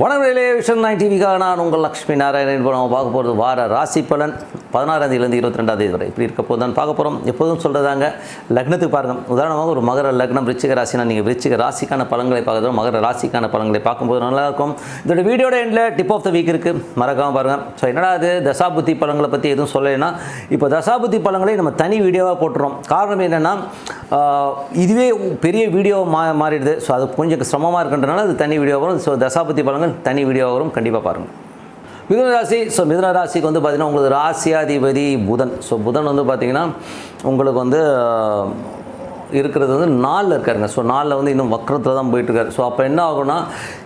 வனவிலே vision nine டிவிக்காக நான் உங்கள் லக்ஷ்மி நாராயணன். இப்போ நம்ம பார்க்க போகிறது வார ராசி பலன். பதினாறாம் தேதியிலேருந்து இருபத்தி ரெண்டாம் தேதி வரை இப்படி இருக்க போது தான் பார்க்க போகிறோம் எப்போதும் சொல்கிறதாங்க லக்னத்துக்கு பாருங்கள் உதாரணமாக ஒரு மகர லக்னம் விருச்சிக ராசினா நீங்கள் விருச்சிக ராசிக்கான பலன்களை பார்க்குறோம் மகர ராசிக்கான பலன்களை பார்க்கும்போது நல்லாயிருக்கும் இதோட வீடியோட எண்டில் டிப் ஆஃப் த வீக் இருக்குது மறக்காமல் பாருங்கள் ஸோ என்னடா அது தசாபுத்தி பலன்களை பற்றி எதுவும் சொல்லலைன்னா இப்போ தசாபுத்தி பலன்களை நம்ம தனி வீடியோவாக போட்டுறோம். காரணம் என்னென்னா இதுவே பெரிய வீடியோ மா மாறிடுது. ஸோ அது கொஞ்சம் சிரமமாக இருக்கின்றனால அது தனி வீடியோ வரும். ஸோ தசாபதி பலன்கள் தனி வீடியோ வரும். கண்டிப்பாக பாருங்கள் மிதுன ராசி. ஸோ மிதுன ராசிக்கு வந்து பார்த்திங்கன்னா உங்களுக்கு ராசியாதிபதி புதன். ஸோ புதன் வந்து பார்த்திங்கன்னா உங்களுக்கு வந்து இருக்கிறது வந்து நாலில் இருக்காருங்க. ஸோ நாலில் வந்து இன்னும் வக்கரத்தில் தான் போயிட்டுருக்காரு. ஸோ அப்போ என்ன ஆகும்னா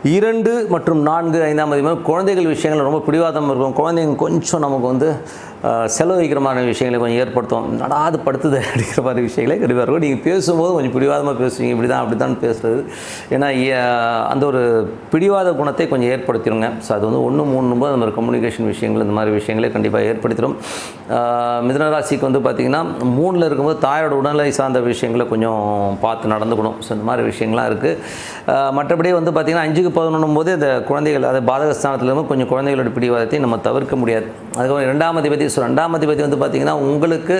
இரண்டு மற்றும் நான்கு ஐந்தாம் அதிபதி குழந்தைகள் விஷயங்கள் ரொம்ப பிடிவாதமாக இருக்கும். குழந்தைங்க கொஞ்சம் நமக்கு வந்து செலவழிக்கிற மாதிரி விஷயங்களை கொஞ்சம் ஏற்படுத்தும். நடாது படுத்துது அப்படிங்கிற மாதிரி விஷயங்களே கண்டிப்பாக இருக்கும். நீங்கள் பேசும்போது கொஞ்சம் பிடிவாதமாக பேசுவீங்க. இப்படி தான் அப்படி தான் பேசுகிறது ஏன்னா ஏ- அந்த ஒரு பிடிவாத குணத்தை கொஞ்சம் ஏற்படுத்திடுங்க. ஸோ அது வந்து ஒன்று மூணு போது அந்த மாதிரி கம்யூனிகேஷன் விஷயங்கள் இந்த மாதிரி விஷயங்களே கண்டிப்பாக ஏற்படுத்திடும். மிதனராசிக்கு வந்து பார்த்திங்கன்னா மூணில் இருக்கும்போது தாயோட உடல்நிலை சார்ந்த விஷயங்களை கொஞ்சம் பார்த்து நடந்துக்கணும். ஸோ இந்த மாதிரி விஷயங்கள்லாம் இருக்குது மற்றபடி வந்து பார்த்திங்கன்னா அஞ்சுக்கு பதினொன்றும் போது இந்த குழந்தைகள் அது பாதக இருந்து கொஞ்சம் குழந்தைகளோட பிடிவாதத்தை நம்ம தவிர்க்க முடியாது. அதுக்கப்புறம் ரெண்டாம் அதிபதி ஸோ ரெண்டாம் அதிபதி வந்து பார்த்திங்கன்னா உங்களுக்கு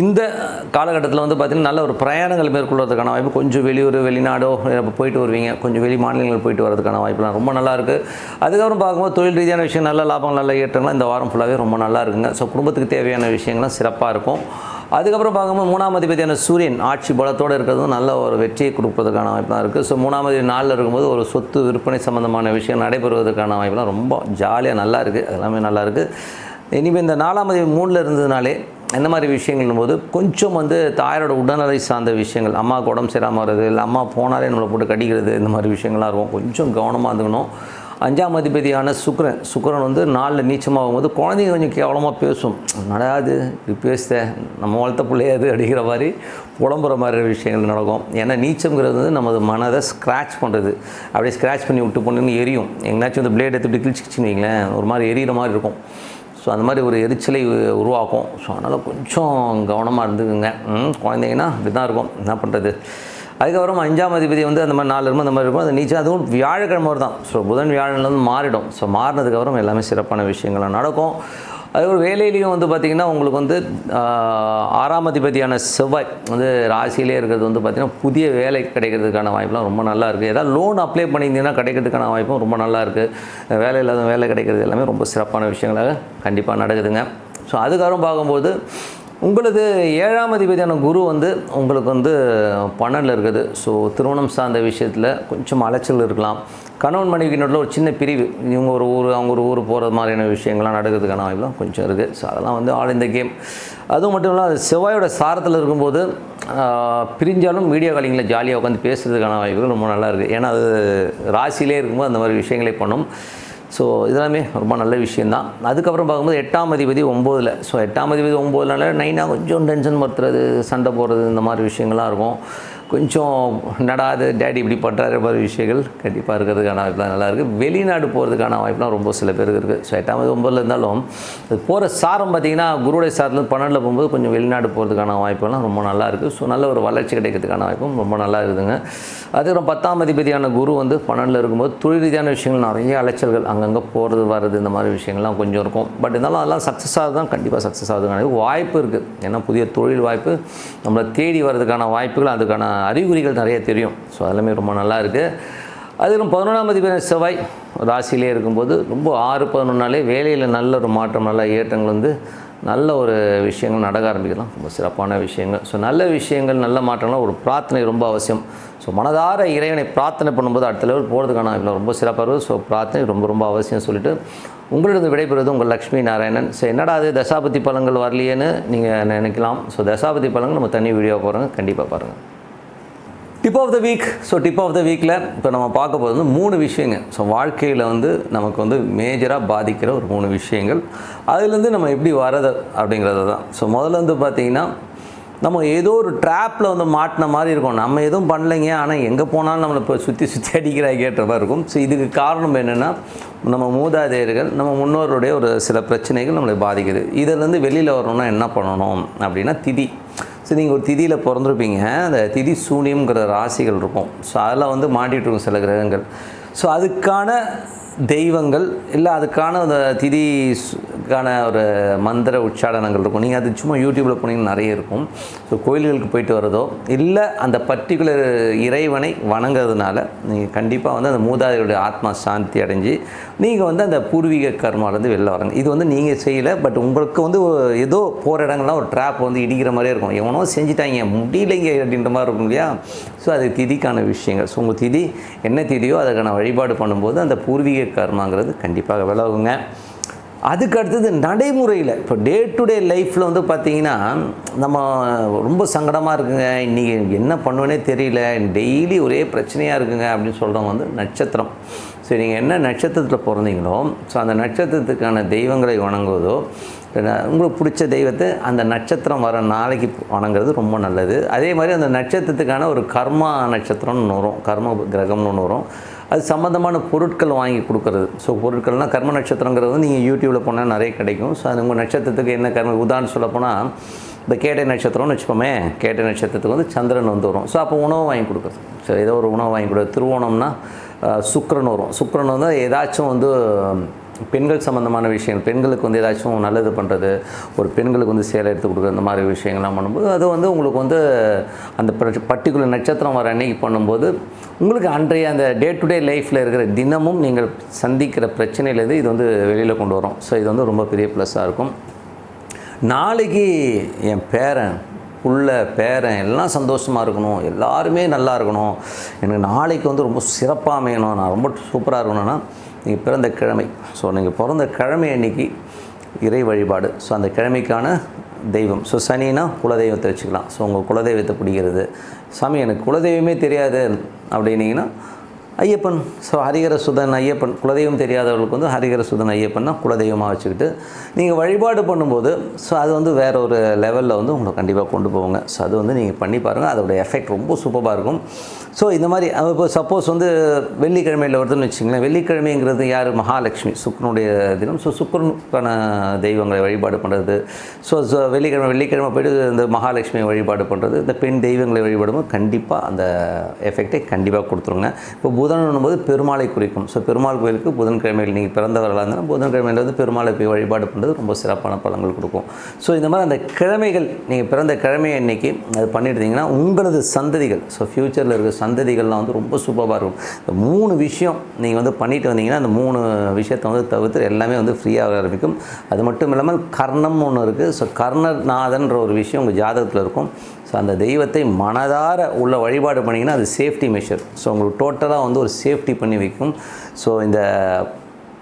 இந்த காலகட்டத்தில் வந்து பார்த்திங்கன்னா நல்ல ஒரு பிரயாணங்கள் மேற்கொள்வதற்கான வாய்ப்பு கொஞ்சம் வெளியூர் வெளிநாடோ போயிட்டு வருவீங்க. கொஞ்சம் வெளி மாநிலங்கள் போயிட்டு வரதுக்கான வாய்ப்புலாம் ரொம்ப நல்லாயிருக்கு அதுக்கப்புறம் பார்க்கும்போது தொழில் ரீதியான விஷயம் நல்ல லாபம் நல்ல ஏற்றங்கள்லாம் இந்த வாரம் ஃபுல்லாகவே ரொம்ப நல்லா இருக்குங்க. ஸோ குடும்பத்துக்கு தேவையான விஷயங்கள்லாம் சிறப்பாக இருக்கும். அதுக்கப்புறம் பார்க்கும்போது மூணாம் அதிபதியான சூரியன் ஆட்சி பலத்தோடு இருக்கிறது நல்ல ஒரு வெற்றியை கொடுப்பதற்கான வாய்ப்பாக இருக்குது. ஸோ மூணாம் அதிபதி நாளில் இருக்கும்போது ஒரு சொத்து விற்பனை சம்மந்தமான விஷயம் நடைபெறுவதற்கான வாய்ப்புலாம் ரொம்ப ஜாலியாக நல்லா இருக்குது. எல்லாமே நல்லா இருக்குது. இனிமேல் இந்த நாலாம் அதிபதி மூணில் இருந்ததுனாலே இந்த மாதிரி விஷயங்கள்னும் போது கொஞ்சம் வந்து தாயாரோட உடல்நிலை சார்ந்த விஷயங்கள் அம்மாவுக்கு உடம்பு சரியாமல் வருது இல்லை அம்மா போனாலே நம்மளை போட்டு கடிக்கிறது இந்த மாதிரி விஷயங்கள்லாம் இருக்கும். கொஞ்சம் கவனமாக இருந்துக்கணும். அஞ்சாம் அதிபதியான சுக்ரன். சுக்ரன் வந்து நாளில் நீச்சமாகும் போது குழந்தைங்க கொஞ்சம் கேவலமாக பேசும். நடாது இப்படி பேசுத? நம்ம வளர்த்த பிள்ளையாது அப்படிங்கிற மாதிரி புலம்புற மாதிரி விஷயங்கள் நடக்கும். ஏன்னா நீச்சம்ங்கிறது வந்து நமது மனதை ஸ்க்ராட்ச் பண்ணுறது அப்படியே ஸ்க்ராட்ச் பண்ணி விட்டு பொண்ணுன்னு எரியும். எங்கேனாச்சும் வந்து பிளேட் எடுத்து இப்படி கிழிச்சிக்கிச்சின்னு வைங்களேன் ஒரு மாதிரி எரியிற மாதிரி இருக்கும். ஸோ அந்த மாதிரி ஒரு எரிச்சலை உருவாக்கும். ஸோ அதனால் கொஞ்சம் கவனமாக இருந்துக்குங்க. ம், குழந்தைங்கன்னா இப்படி தான் இருக்கும். என்ன பண்ணுறது அதுக்கப்புறம் அஞ்சாம் அதிபதி வந்து அந்த மாதிரி நாலு இருக்கும் அந்த மாதிரி இருக்கும். அது நீச்சல் அதுவும் வியாழக்கிழமை தான் ஸோ புதன் வியாழன்ல வந்து மாறிடும். ஸோ மாறினதுக்கப்புறம் எல்லாமே சிறப்பான விஷயங்கள்லாம் நடக்கும். அதுக்கப்புறம் வேலையிலையும் வந்து பார்த்திங்கன்னா உங்களுக்கு வந்து ஆறாம் அதிபதியான செவ்வாய் வந்து ராசியிலே இருக்கிறது வந்து பார்த்திங்கன்னா புதிய வேலை கிடைக்கிறதுக்கான வாய்ப்புலாம் ரொம்ப நல்லா இருக்குது ஏதாவது லோன் அப்ளை பண்ணியிருந்தீங்கன்னா கிடைக்கிறதுக்கான வாய்ப்பும் ரொம்ப நல்லா இருக்குது வேலை இல்லாத வேலை கிடைக்கிறது எல்லாமே ரொம்ப சிறப்பான விஷயங்களாக கண்டிப்பாக நடக்குதுங்க. ஸோ அதுக்கப்புறம் பார்க்கும்போது உங்களது ஏழாம் அதிபதியான குரு வந்து உங்களுக்கு வந்து பன்னெண்டில் இருக்குது. ஸோ திருமணம் சார்ந்த விஷயத்தில் கொஞ்சம் அலைச்சல் இருக்கலாம். கணவன் மனைவிக்கு நடுவில் ஒரு சின்ன பிரிவு. இவங்க ஒரு ஊர் அவங்க ஒரு ஊர் போகிறது மாதிரியான விஷயங்கள்லாம் நடக்கிறதுக்கான வாய்ப்புலாம் கொஞ்சம் இருக்குது ஸோ அதெல்லாம் வந்து ஆல் இந்த கேம். அதுவும் மட்டும் இல்லாமல் அது செவ்வாயோட சாரத்தில் இருக்கும்போது பிரிஞ்சாலும் வீடியோ காலிங்கில் ஜாலியாக உட்காந்து பேசுறதுக்கான வாய்ப்புகள் ரொம்ப நல்லா இருக்குது ஏன்னா அது ராசியிலே இருக்கும்போது அந்த மாதிரி விஷயங்களே பண்ணும். ஸோ இதெல்லாமே ரொம்ப நல்ல விஷயந்தான் அதுக்கப்புறம் பார்க்கும்போது எட்டாம் அதிபதி ஒம்போதில். ஸோ எட்டாம் அதிபதி ஒம்போதுனால நைனாக கொஞ்சம் டென்ஷன் படுத்துறது சண்டை போடுறது இந்த மாதிரி விஷயங்கள்லாம் இருக்கும். கொஞ்சம் நடாது டேடி இப்படி பண்ணுறாரு மாதிரி விஷயங்கள். கண்டிப்பாக இருக்கிறதுக்கான வாய்ப்புலாம் நல்லாயிருக்கு வெளிநாடு போகிறதுக்கான வாய்ப்புலாம் ரொம்ப சில பேருக்கு இருக்குது ஸோ எட்டாவது ஒம்பதில் இருந்தாலும் அது போகிற சாரம் பார்த்திங்கன்னா குருடைய சாரத்தில் பன்னெண்டில் போகும்போது கொஞ்சம் வெளிநாடு போகிறதுக்கான வாய்ப்புலாம் ரொம்ப நல்லாயிருக்கு ஸோ நல்ல ஒரு வளர்ச்சி கிடைக்கிறதுக்கான வாய்ப்பும் ரொம்ப நல்லா இருக்குதுங்க. அதுக்கப்புறம் பத்தாம் அதிபதியான குரு வந்து பன்னெண்டில் இருக்கும்போது தொழில் ரீதியான விஷயங்கள் நிறைய அலைச்சல்கள் அங்கங்கே போகிறது வர்றது இந்த மாதிரி விஷயங்கள்லாம் கொஞ்சம் இருக்கும். பட் இருந்தாலும் அதெல்லாம் சக்ஸஸ் ஆகுது தான் கண்டிப்பாக சக்ஸஸ் ஆகுதுக்கான வாய்ப்பு இருக்குது ஏன்னா புதிய தொழில் வாய்ப்பு நம்மளை தேடி வர்றதுக்கான வாய்ப்புகள் அதுக்கான அறிகுறிகள் நிறைய தெரியும். ஸோ அதெல்லாமே ரொம்ப நல்லா இருக்குது அதிலும் பதினொன்றாம் அதிபதி செவ்வாய் ராசியிலே இருக்கும்போது ரொம்ப ஆறு பதினொன்றாலே வேலையில் நல்ல ஒரு மாற்றம் நல்ல ஏற்றங்கள் வந்து நல்ல ஒரு விஷயங்கள் நடக்க ஆரம்பிக்கலாம். ரொம்ப சிறப்பான விஷயங்கள். ஸோ நல்ல விஷயங்கள் நல்ல மாற்றங்கள்லாம் ஒரு பிரார்த்தனை ரொம்ப அவசியம். ஸோ மனதார இறைவனை பிரார்த்தனை பண்ணும்போது அடுத்த லெவல் போகிறதுக்கான வாய்ப்புலாம் ரொம்ப சிறப்பாக இருக்கும் ஸோ பிரார்த்தனை ரொம்ப ரொம்ப அவசியம் சொல்லிட்டு உங்களிடம் விடைபெறுவது உங்கள் லக்ஷ்மி நாராயணன். ஸோ என்னடா அது தசாபதி பழங்கள் வரலையேன்னு நீங்கள் நினைக்கலாம். ஸோ தசாபதி பழங்கள் நம்ம தனி வீடியோ போகிறோங்க கண்டிப்பாக பாருங்கள் tip of the week so tip of the வீக்கில் இப்போ நம்ம பார்க்க போகிறது வந்து மூணு விஷயங்க. ஸோ வாழ்க்கையில் வந்து நமக்கு வந்து மேஜராக பாதிக்கிற ஒரு மூணு விஷயங்கள். அதுலேருந்து நம்ம எப்படி வரது அப்படிங்கிறது தான். ஸோ முதல்ல வந்து பார்த்திங்கன்னா நம்ம ஏதோ ஒரு ட்ராப்பில் வந்து மாட்டின மாதிரி இருக்கும். நம்ம எதுவும் பண்ணலைங்க. ஆனால் எங்கே போனாலும் நம்மளை இப்போ சுற்றி சுற்றி அடிக்கிறாய் கேட்ட மாதிரி இருக்கும். ஸோ இதுக்கு காரணம் என்னென்னா நம்ம மூதாதையர்கள் நம்ம முன்னோருடைய ஒரு சில பிரச்சனைகள் நம்மளை பாதிக்குது. இதிலேருந்து வெளியில் வரணும்னா என்ன பண்ணணும் அப்படின்னா திதி. ஸோ நீங்கள் ஒரு திதியில் பிறந்திருப்பீங்க. அந்த திதி சூனியம்ங்கிற ராசிகள் இருக்கும். ஸோ அதில் வந்து மாட்டிகிட்டு இருக்கும் சில கிரகங்கள். ஸோ அதுக்கான தெய்வங்கள் இல்லை அதுக்கான அந்த திதிக்கான ஒரு மந்திர உச்சாடனங்கள் இருக்கும். நீங்கள் அது சும்மா யூடியூப்பில் போனீங்கன்னா நிறைய இருக்கும். ஸோ கோயில்களுக்கு போயிட்டு வரதோ இல்லை அந்த பர்டிகுலர் இறைவனை வணங்குறதுனால நீங்கள் கண்டிப்பாக வந்து அந்த மூதாதையுடைய ஆத்மா சாந்தி அடைஞ்சு நீங்கள் வந்து அந்த பூர்வீக கர்மாவிலேருந்து வெளில வரங்க இது வந்து நீங்கள் செய்யலை பட் உங்களுக்கு வந்து ஏதோ போகிற இடங்கள்லாம் ஒரு ட்ராப் வந்து இடிக்கிற மாதிரியே இருக்கும். எவனோ செஞ்சுட்டாங்க முடியலைங்க அப்படின்ற மாதிரி இருக்கும் இல்லையா? ஸோ அது திதிக்கான விஷயங்கள். ஸோ உங்கள் திதி என்ன திதியோ அதுக்கான வழிபாடு பண்ணும்போது அந்த பூர்வீக கர்மாங்கிறது கண்டிப்பாக விலகுங்க அதுக்கு அடுத்தது நடைமுறையில் இப்போ டே டு டே லைஃப்பில் வந்து பார்த்தீங்கன்னா நம்ம ரொம்ப சங்கடமாக இருக்குங்க. இன்றைக்கி என்ன பண்ணுவேனே தெரியல. டெய்லி ஒரே பிரச்சனையாக இருக்குங்க அப்படின்னு சொல்கிறவங்க வந்து நட்சத்திரம். சரி நீங்கள் என்ன நட்சத்திரத்தில் பிறந்தீங்களோ ஸோ அந்த நட்சத்திரத்துக்கான தெய்வங்களை வணங்குவதோ உங்களுக்கு பிடிச்ச தெய்வத்தை அந்த நட்சத்திரம் வர நாளைக்கு வணங்குறது ரொம்ப நல்லது. அதே மாதிரி அந்த நட்சத்திரத்துக்கான ஒரு கர்மா நட்சத்திரம்னு வரும். கர்ம கிரகம்னு ஒன்று வரும். அது சம்மந்தமான பொருட்கள் வாங்கி கொடுக்குறது. ஸோ பொருட்கள்னால் கர்ம நட்சத்திரங்கிறது வந்து நீங்கள் யூடியூப்பில் போனால் நிறைய கிடைக்கும். ஸோ அது உங்கள் நட்சத்திரத்துக்கு என்ன கர்ம உதாரணம் சொல்ல போனால் இந்த கேட்டை நட்சத்திரம்னு வச்சுப்போமே கேட்டை நட்சத்திரத்துக்கு வந்து சந்திரன் வந்து வரும். ஸோ அப்போ உணவு வாங்கி கொடுக்குறது. சரி ஏதோ ஒரு உணவு வாங்கி கொடுக்குறது. திருவோணம்னா சுக்கரன் வரும். சுக்கரன் வந்து ஏதாச்சும் வந்து பெண்கள் சம்மந்தமான விஷயங்கள் பெண்களுக்கு வந்து ஏதாச்சும் நல்லது பண்ணுறது ஒரு பெண்களுக்கு வந்து சேலை எடுத்து கொடுக்குறது இந்த மாதிரி விஷயங்கள்லாம் பண்ணும்போது அது வந்து உங்களுக்கு வந்து அந்த பர்டிகுலர் நட்சத்திரம் வர அன்னைக்கு பண்ணும்போது உங்களுக்கு அன்றைய அந்த டே டு டே லைஃப்பில் இருக்கிற தினமும் நீங்கள் சந்திக்கிற பிரச்சனையிலேருந்து இது வந்து வெளியில் கொண்டு வரும். ஸோ இது வந்து ரொம்ப பெரிய ப்ளஸ்ஸாக இருக்கும். நாளைக்கு என் பேரன் உள்ள பேரன் எல்லாம் சந்தோஷமாக இருக்கணும். எல்லாருமே நல்லா இருக்கணும். எனக்கு நாளைக்கு வந்து ரொம்ப சிறப்பாக அமையணும். நான் ரொம்ப சூப்பராக இருக்கணும்னா நீங்கள் பிறந்த கிழமை. ஸோ நீங்கள் பிறந்த கிழமை அன்னைக்கு இறை வழிபாடு. ஸோ அந்த கிழமைக்கான தெய்வம். ஸோ சனினா குலதெய்வத்தை வச்சுக்கலாம். ஸோ உங்கள் குலதெய்வத்தை பிடிக்கிறது. சாமி எனக்கு குலதெய்வமே தெரியாது அப்படின்னீங்கன்னா ஐயப்பன் ஸோ ஹரிகர சுதன் ஐயப்பன் குலதெய்வம் தெரியாதவர்களுக்கு வந்து ஹரிகர சுதன் ஐயப்பன் தான் குலதெய்வமாக வச்சுக்கிட்டு நீங்கள் வழிபாடு பண்ணும்போது ஸோ அது வந்து வேற ஒரு லெவலில் வந்து உங்களை கண்டிப்பாக கொண்டு போவாங்க. ஸோ அது வந்து நீங்கள் பண்ணி பாருங்கள் அதோட எஃபெக்ட் ரொம்ப சூப்பராக இருக்கும். ஸோ இந்த மாதிரி இப்போ சப்போஸ் வந்து வெள்ளிக்கிழமையில் வருதுன்னு வச்சுங்களேன் வெள்ளிக்கிழமைங்கிறது யார்? மகாலட்சுமி சுக்கரனுடைய தினம். ஸோ சுக்கரனுக்கான தெய்வங்களை வழிபாடு பண்ணுறது ஸோ வெள்ளிக்கிழமை வெள்ளிக்கிழமை போய்ட்டு இந்த மகாலட்சுமியை வழிபாடு பண்ணுறது இந்த பெண் தெய்வங்களை வழிபாடும்போது கண்டிப்பாக அந்த எஃபெக்டை கண்டிப்பாக கொடுத்துருங்க. இப்போ புதன் போது பெருமாளை குறிக்கும். ஸோ பெருமாள் கோயிலுக்கு புதன்கிழமையில் நீங்கள் பிறந்தவர்களாக இருந்தாலும் புதன்கிழமையில் வந்து பெருமாளை போய் வழிபாடு பண்ணுறது ரொம்ப சிறப்பான பலன்கள் கொடுக்கும். ஸோ இந்த மாதிரி அந்த கிழமைகள் நீங்கள் பிறந்த கிழமை அன்னைக்கு அது பண்ணிட்டீங்கன்னா உங்களது சந்ததிகள் ஸோ ஃப்யூச்சரில் இருக்கிற சந்ததிகள்லாம் வந்து ரொம்ப சூப்பராக இருக்கும். இந்த மூணு விஷயம் நீங்கள் வந்து பண்ணிட்டு வந்தீங்கன்னா அந்த மூணு விஷயத்தை வந்து தவிர்த்து எல்லாமே வந்து ஃப்ரீயாக ஆரம்பிக்கும். அது மட்டும் இல்லாமல் கர்ணம்னு ஒன்று இருக்குது ஸோ கர்ணநாதன்ற ஒரு விஷயம் உங்கள் ஜாதகத்தில் இருக்கும். ஸோ அந்த தெய்வத்தை மனதார உள்ள வழிபாடு பண்ணிங்கன்னா அது சேஃப்டி மெஷர் ஸோ உங்களுக்கு டோட்டலாக வந்து ஒரு சேஃப்டி பண்ணி வைக்கும். ஸோ இந்த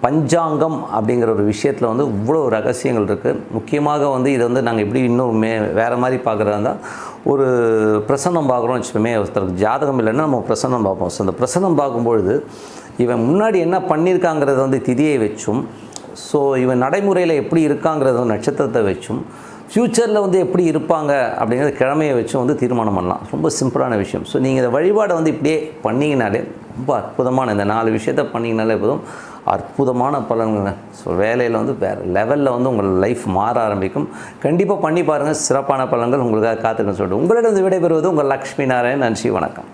பஞ்சாங்கம் அப்படிங்கிற ஒரு விஷயத்தில் வந்து இவ்வளோ ரகசியங்கள் இருக்குது முக்கியமாக வந்து இதை வந்து நாங்கள் எப்படி இன்னும் மே வேறு மாதிரி பார்க்குறதா இருந்தால் ஒரு பிரசன்னம் பார்க்குறோம் வச்சுக்கோமே ஒருத்தருக்கு ஜாதகம் இல்லைன்னா நம்ம பிரசன்னம் பார்ப்போம். ஸோ அந்த பிரசன்னம் பார்க்கும்பொழுது இவன் முன்னாடி என்ன பண்ணியிருக்காங்கிறத வந்து திதியை வச்சும் ஸோ இவன் நடைமுறையில் எப்படி இருக்காங்கிறத நட்சத்திரத்தை வச்சும் ஃப்யூச்சரில் வந்து எப்படி இருப்பாங்க அப்படிங்கிறத கிழமையை வச்சும் வந்து தீர்மானம் பண்ணலாம். ரொம்ப சிம்பிளான விஷயம். ஸோ நீங்கள் இந்த வழிபாடை வந்து இப்படியே பண்ணிங்கனாலே ரொம்ப அற்புதமான இந்த நாலு விஷயத்த பண்ணிங்கனாலே போதும். அற்புதமான பலன்கள். ஸோ வேலையில் வந்து வேறு லெவலில் வந்து உங்கள் லைஃப் மாற ஆரம்பிக்கும். கண்டிப்பாக பண்ணி பாருங்கள் சிறப்பான பலன்கள் உங்களுக்காக காத்துக்கணும்னு சொல்லிட்டு உங்களிடம் விடைபெறுவது உங்கள் லக்ஷ்மி நாராயண் நன்றி வணக்கம்.